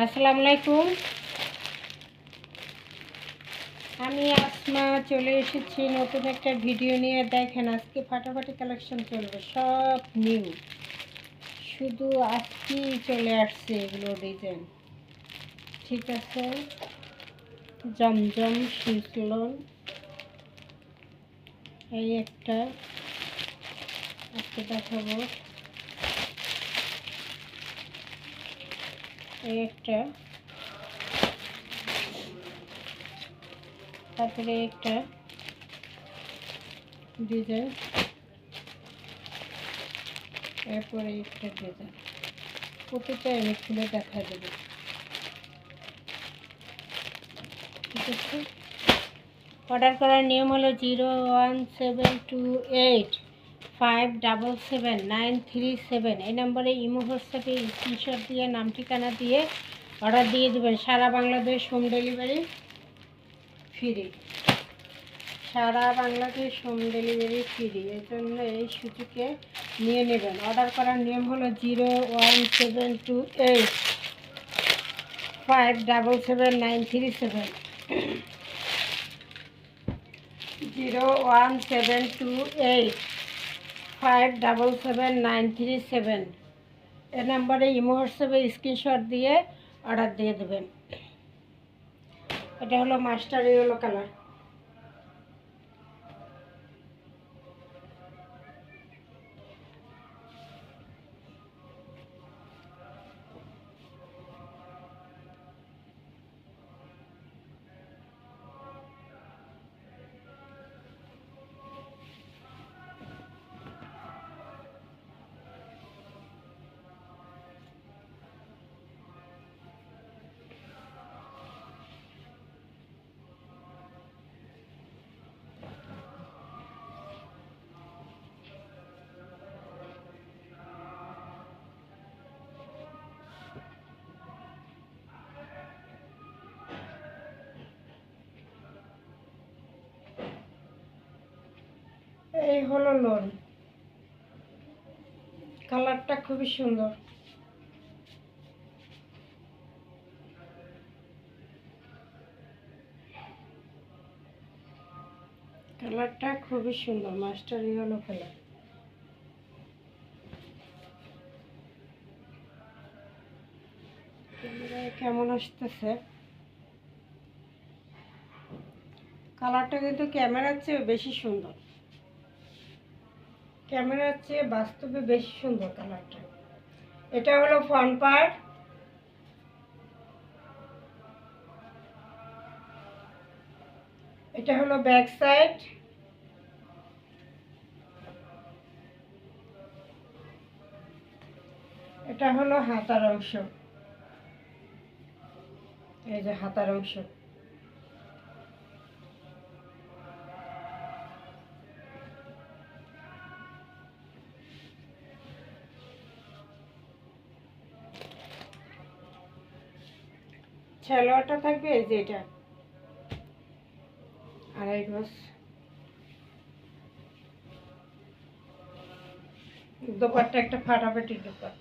আসসালামু আলাইকুম। আমি আসমা চলে এসেছি নতুন একটা ভিডিও নিয়ে। দেখেন, আজকে ফাটাফাটি কালেকশন চলবে, সব নিউ। শুধু আজকেই চলে আসছে এগুলো ডিজাইন ঠিক আছে? জমজম শিলন এই একটা। আজকে দেখাবো। এই একটা। তারপরে একটা ডিজাইন। এরপরে একটা ডিজাইন। প্রতিটা আমি খুলে দেখা আছে অর্ডার করার নিয়ম হলো zero one seven two eight. Five double seven nine three seven এই নম্বরে ইমো হোয়াটসঅ্যাপে স্ক্রিনশট দিয়ে, নাম ঠিকানা দিয়ে অর্ডার দিয়ে দেবেন। সারা বাংলাদেশ হোম ডেলিভারি ফ্রি সারা বাংলাদেশ হোম ডেলিভারি ফ্রি এর জন্য এই সুযোগে নিয়ে নেবেন। অর্ডার করার নিয়ম হলো zero one seven two eight five double seven nine three seven zero one seven two eight five double seven nine three seven এ নাম্বারে ইমো হোয়াটসঅ্যাপে স্ক্রিনশট দিয়ে অর্ডার দিয়ে দেবেন। এটা হলো মাস্টার ইয়েলো কালার। হলো লোন কালারটা খুবই সুন্দর। কালারটা খুবই সুন্দর, মাস্টার ইয়েলো কালার। কেমন আসতেছে? কালারটা কিন্তু ক্যামেরার চেয়ে বেশি সুন্দর। ক্যামেরার চেয়ে বাস্তবে বেশি সুন্দর কালারটা। এটা হলো ফ্রন্ট পার্ট এটা হলো ব্যাক সাইড এটা হলো হাতার অংশ। এই যে হাতার অংশ। ছেলোয়াটা থাকবে এই যে এটা। আড়াই গজ। দোপারটা একটা ফাটাফাটি দোপার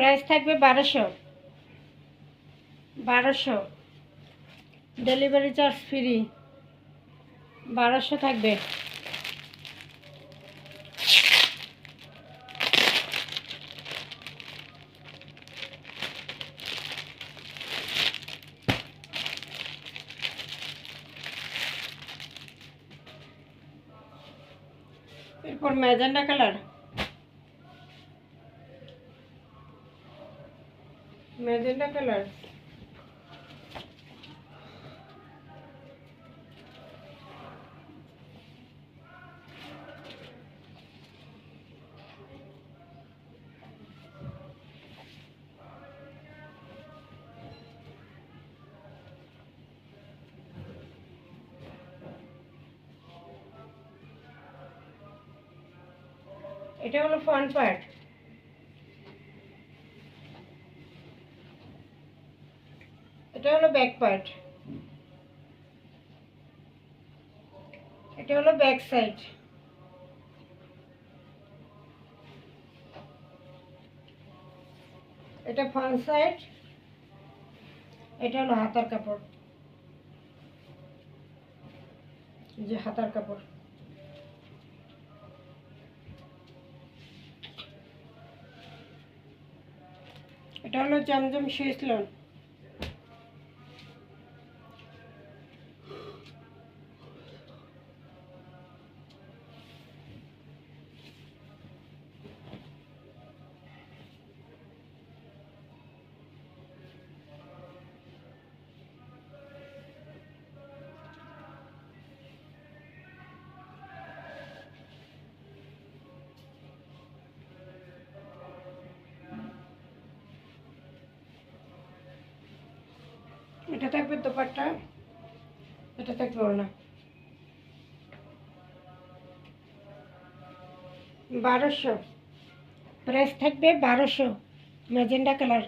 প্রাইস থাকবে বারোশো। বারোশো। ডেলিভারি চার্জ ফ্রি বারোশো থাকবে। এরপর ম্যাজেন্ডা কালার। magenta color এটা হলো ফ্রন্ট পার্ট এটা হলো ব্যাক পার্ট এটা হলো ব্যাক সাইড এটা ফ্রন্ট সাইড এটা হলো হাতার কাপড়। যে হাতার কাপড়। এটা হলো জমজম সুইচ লোন এটা থাকবে দোপারটা এটা থাকবে ওড়না। বারোশো। প্রাইস থাকবে বারোশো। Magenta colour.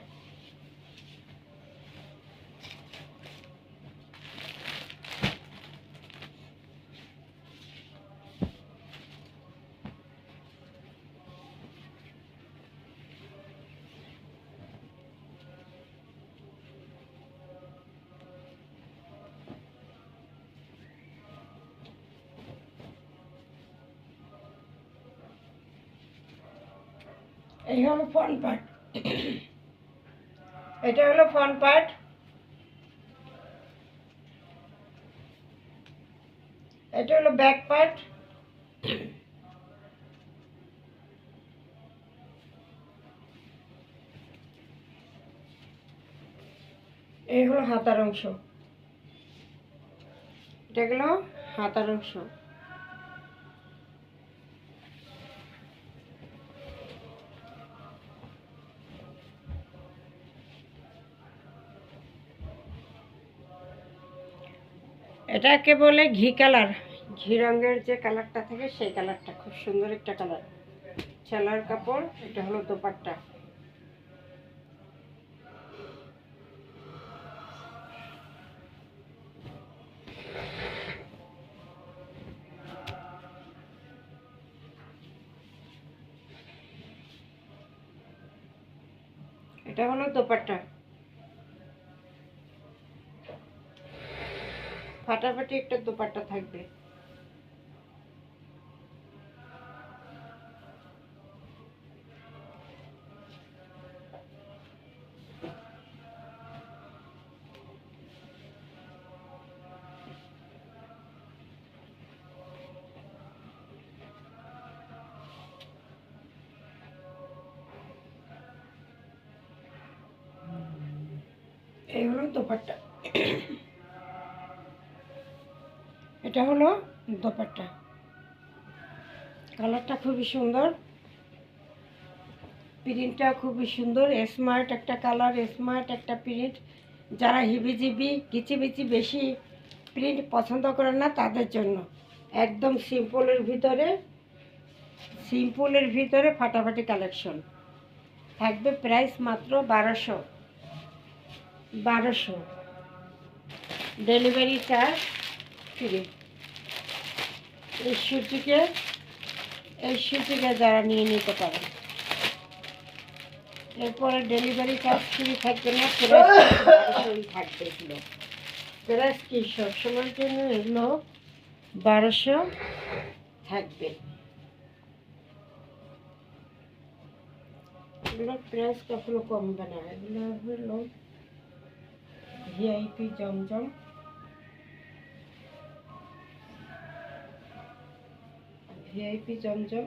এই হলো ফ্রন্ট পার্ট এটা হলো ফ্রন্ট পার্ট এটা হলো ব্যাক পার্ট এই হলো হাতার অংশ। এটা গেল হাতার অংশ। এটাকে বলে ঘি কালার। ঘি রঙের যে কালারটা থাকে, সেই কালারটা খুব সুন্দর একটা কালার। ছেলার কাপড়, এটা হলো দোপাট্টা। এটা হলো দোপাট্টা। ফাটাফাটি একটা দোপাট্টা থাকবে। এই হলো দোপাট্টা। এটা হলো দোপাট্টা। কালারটা খুবই সুন্দর। প্রিন্টটা খুবই সুন্দর। স্মার্ট একটা কালার স্মার্ট একটা প্রিন্ট। যারা হিবিজিবি, কিচিবিচি বেশি প্রিন্ট পছন্দ করেন না, তাদের জন্য। একদম সিম্পলের ভিতরে সিম্পলের ভিতরে ফাটাফাটি কালেকশন। থাকবে প্রাইস মাত্র বারোশো। বারোশো। Delivery charge free. এই সুটিকে এই সুটিকে যারা নিয়ে নিতে পারেন এরপরে ডেলিভারি চার্জ ফ্রি থাকবে না প্রাইস থাকবে এগুলো। প্রাইস কি সবসময়ের জন্য এগুলো বারোশো থাকবে? এগুলোর কখনো কমবে না। এগুলো হলো ভিআইপি জমজম। ভিআইপি জমজম।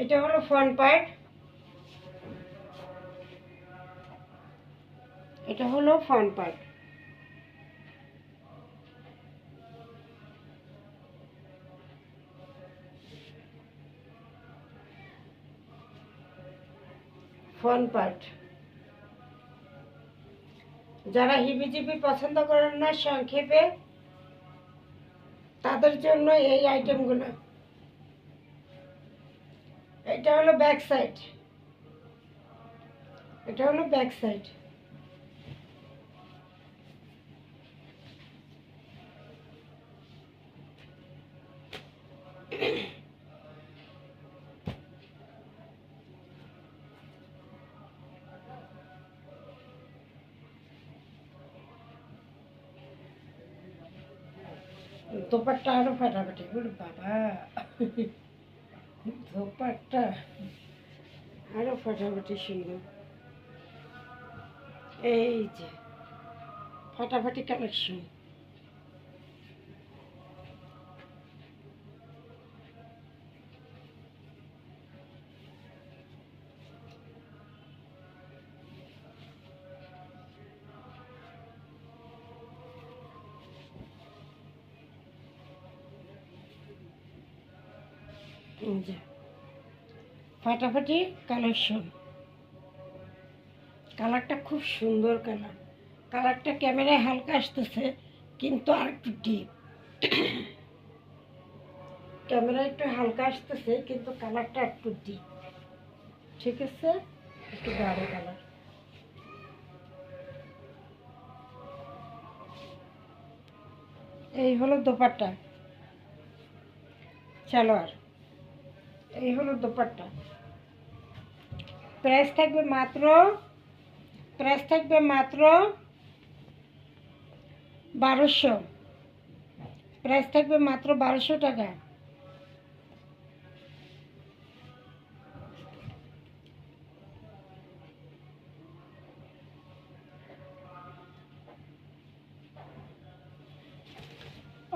এটা হলো ফ্রন্ট পার্ট এটা হলো ফ্রন্ট পার্ট ফ্রন্ট পার্ট যারা হিবিজিবি পছন্দ করেন না, সংক্ষেপে, তাদের জন্য এই আইটেমগুলো এটা হলো ব্যাক সাইড এটা হলো ব্যাক সাইড দোপাট্টা আরও ফাটাফাটি। ওরে বাবা। দোপারটা আরও ফাটাফাটি সুন্দর এই যে ফাটাফাটি কালেকশন ফাটাফাটি কালেকশন কালারটা খুব সুন্দর কালার। কালারটা ক্যামেরায় হালকা আসতেছে, কিন্তু আর একটু ডিপ ক্যামেরা একটু হালকা আসতেছে, কিন্তু কালারটা একটু ডিপ ঠিক আছে? একটু গাঢ় কালার। এই হলো দোপাট্টা। সালোয়ার। এই হলো দোপাট্টা। প্রাইস থাকবে মাত্র, প্রাইস থাকবে মাত্র বারোশো। প্রাইস থাকবে মাত্র বারোশো টাকা।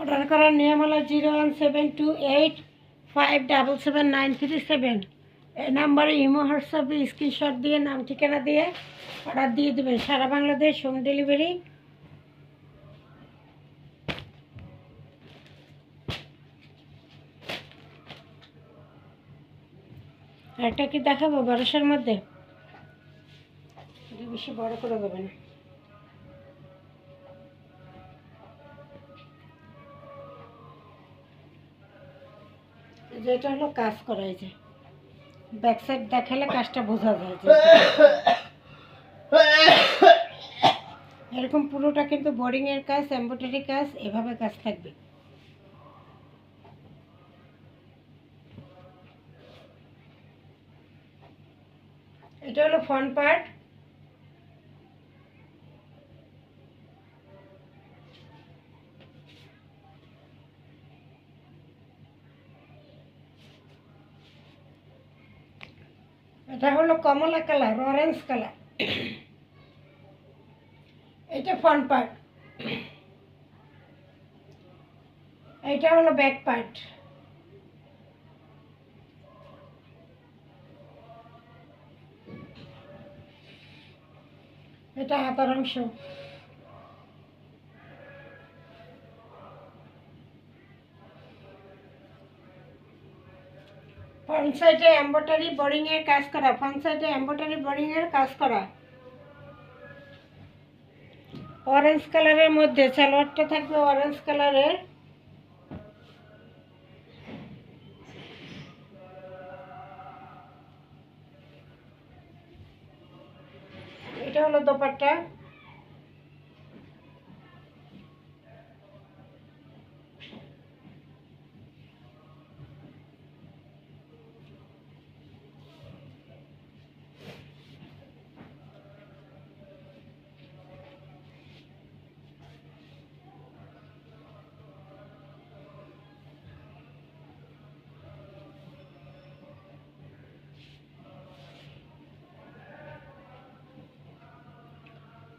অর্ডার করার নিয়ম হলো zero one seven two eight five double seven nine three seven এই নাম্বারে ইমো, হোয়াটসঅ্যাপে, স্ক্রিনশট দিয়ে, নাম ঠিকানা দিয়ে অর্ডার দিয়ে দেবেন। সারা বাংলাদেশ হোম ডেলিভারি। একটা কি দেখাবো? বারোশোর মধ্যে। বেশি বড় করে দেবে না। যেটা হলো কাজ করা, এই যে ব্যাক সাইড দেখালে কাজটা বোঝা যায় যে এরকম পুরোটা কিন্তু বোরিং এর কাজ এমব্রয়ডারি কাজ, এভাবে কাজ থাকবে। এটা হলো ফ্রন্ট পার্ট এটা হলো কমলা কালার অরেঞ্জ কালার। এটা ফ্রন্ট পার্ট এটা হলো ব্যাক পার্ট এটা হাতার অংশ। ফ্রন্ট সাইডে বোরিং এর কাজ করা, ফ্রন্ট সাইডে বোরিং এর কাজ করা। অরেঞ্জ কালারের মধ্যে সালোয়ারটা থাকবে অরেঞ্জ কালারের এটা হলো দোপাট্টা।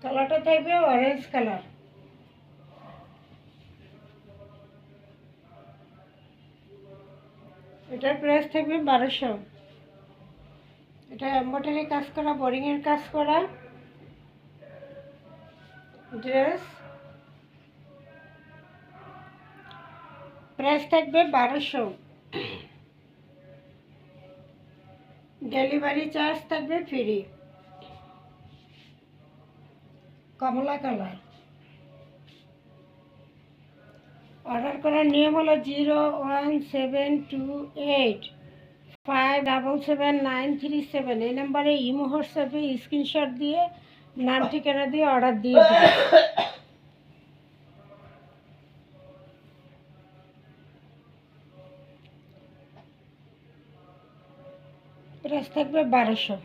কালারটা থাকবে অরেঞ্জ কালার এটার প্রাইস থাকবে বারোশো। এটা এম্ব্রয়ডারি কাজ করা বোরিংয়ের কাজ করা। ড্রেস প্রাইস থাকবে বারোশো। ডেলিভারি চার্জ থাকবে ফ্রি কমলা কালার। অর্ডার করার নিয়ম হলো zero one seven two eight five double seven nine three seven. এই নাম্বারে ইমো, হোয়াটসঅ্যাপে স্ক্রিনশট দিয়ে নাম, ঠিকানা দিয়ে অর্ডার দিয়ে দেবে প্রাইস থাকবে বারোশো।